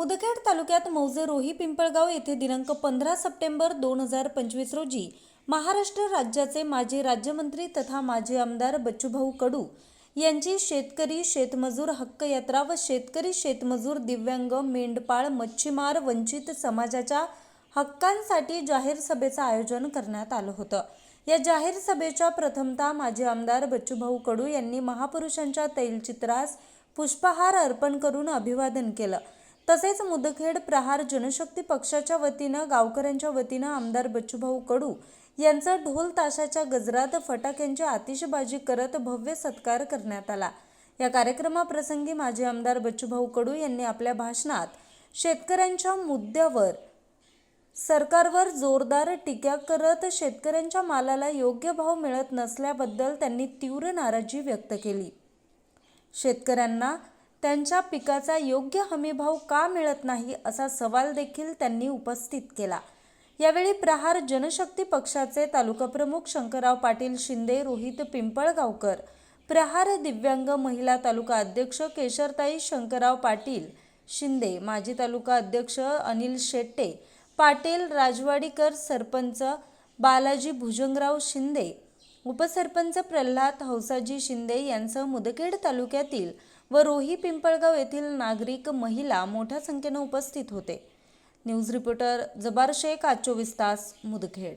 तालुक्यात मौजे रोही पिंपळगाव येथे दिनांक पंधरा सप्टेंबर दोन हजार पंचवीस रोजी महाराष्ट्र राज्याचे माजी राज्यमंत्री तथा माजी आमदार बच्चूभाऊ कडू यांची शेतकरी शेतमजूर हक्क यात्रा व शेतकरी शेतमजूर दिव्यांग मेंढपाळ मच्छीमार वंचित समाजाच्या हक्कांसाठी जाहीर सभेचं आयोजन करण्यात आलं होतं. या जाहीर सभेच्या प्रथमतः माजी आमदार बच्चूभाऊ कडू यांनी महापुरुषांच्या तैलचित्रास पुष्पहार अर्पण करून अभिवादन केलं. तसेच मुदखेड प्रहार जनशक्ती पक्षाच्या वतीनं गावकऱ्यांच्या वतीनं आमदार बच्चूभाऊ कडू यांचा ढोल ताशाच्या गजरात फटाक्यांची आतिषबाजी करत भव्य सत्कार करण्यात आला. या कार्यक्रमाप्रसंगी माजी आमदार बच्चूभाऊ कडू यांनी आपल्या भाषणात शेतकऱ्यांच्या मुद्द्यावर सरकारवर जोरदार टीका करत शेतकऱ्यांच्या मालाला योग्य भाव मिळत नसल्याबद्दल त्यांनी तीव्र नाराजी व्यक्त केली. शेतकऱ्यांना त्यांच्या पिकाचा योग्य हमीभाव का मिळत नाही असा सवाल देखील त्यांनी उपस्थित केला. यावेळी प्रहार जनशक्ती पक्षाचे तालुकाप्रमुख शंकरराव पाटील शिंदे रोहित पिंपळगावकर प्रहार दिव्यांग महिला तालुका अध्यक्ष केशरताई शंकरराव पाटील शिंदे माजी तालुका अध्यक्ष अनिल शेट्टे पाटील राजवाडीकर सरपंच बालाजी भुजंगराव शिंदे उपसरपंच प्रल्हाद हौसाजी शिंदे यांचं मुदखेड तालुक्यातील व रोही पिंपळगाव येथील नागरिक महिला मोठ्या संख्येनं उपस्थित होते. न्यूज रिपोर्टर जबार शेख आज चोवीस तास मुदखेड.